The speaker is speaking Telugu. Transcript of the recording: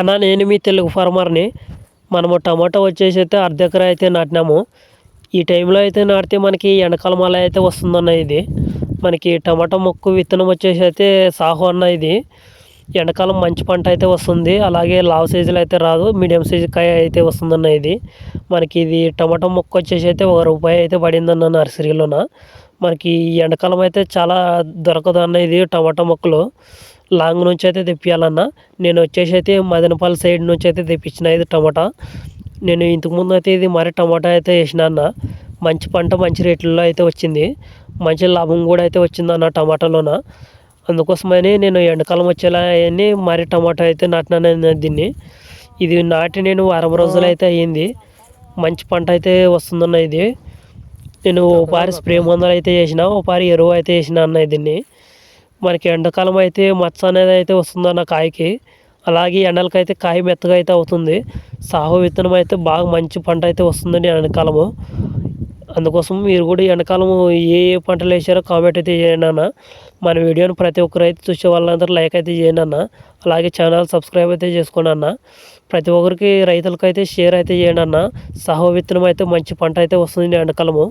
అన్న నేను మీ తెలుగు ఫార్మర్ని. మనము టమాటా వచ్చేసి అయితే అర్ధ ఎకరా అయితే నాటినాము. ఈ టైంలో అయితే నాటితే మనకి ఎండకాలం అలా అయితే వస్తుందన్న ఇది. మనకి టమాటా మొక్కు విత్తనం వచ్చేసి అయితే సాహో అన్న ఇది. ఎండాకాలం మంచి పంట అయితే వస్తుంది. అలాగే లావ్ సైజులో అయితే రాదు. మీడియం సైజు కాయ అయితే వస్తుందన్న ఇది. మనకి ఇది టమాటా మొక్క వచ్చేసి అయితే ఒక రూపాయి అయితే పడిందన్న నర్సరీలోన. మనకి ఎండకాలం ఎండాకాలం అయితే చాలా దొరకదు అన్న ఇది టమాటా మొక్కలు. లాంగ్ నుంచి అయితే తెప్పియాలన్నా. నేను వచ్చేసి అయితే మదనపల్లి సైడ్ నుంచి అయితే తెప్పించిన ఇది టమాటా. నేను ఇంతకుముందు అయితే ఇది మరి టమాటా అయితే వేసిన అన్న. మంచి పంట మంచి రేట్లలో అయితే వచ్చింది. మంచి లాభం కూడా అయితే వచ్చిందన్న టమాటాలోన. అందుకోసమని నేను ఎండాకాలం వచ్చేలా అవన్నీ మరి టమాటా అయితే నాటినాను దీన్ని. ఇది నాటి నేను వారం రోజులు అయితే అయ్యింది. మంచి పంట అయితే వస్తుందన్న ఇది. నేను ఓ పారి స్ప్రే మందులు అయితే చేసిన ఓ పారి ఎరువు అయితే వేసిన అన్న దీన్ని. మనకి ఎండాకాలం అయితే మచ్చ అనేది అయితే వస్తుందన్న కాయకి. అలాగే ఎండలకైతే కాయ మెత్తగా అయితే అవుతుంది. సాహో విత్తనం అయితే బాగా మంచి పంట అయితే వస్తుందండి ఎండాకాలము. అందుకోసం మీరు కూడా ఎండాకాలం ఏ ఏ పంటలు వేసారో కామెంట్ అయితే చేయండి అన్న. మన వీడియోని ప్రతి ఒక్కరు అయితే చూసే వాళ్ళందరూ లైక్ అయితే చేయండి అన్న. అలాగే ఛానల్ సబ్స్క్రైబ్ అయితే చేసుకోండి అన్న. ప్రతి ఒక్కరికి రైతులకైతే షేర్ అయితే చేయండి అన్న. సాహో విత్తనం అయితే మంచి పంట అయితే వస్తుంది ఎండాకాలము.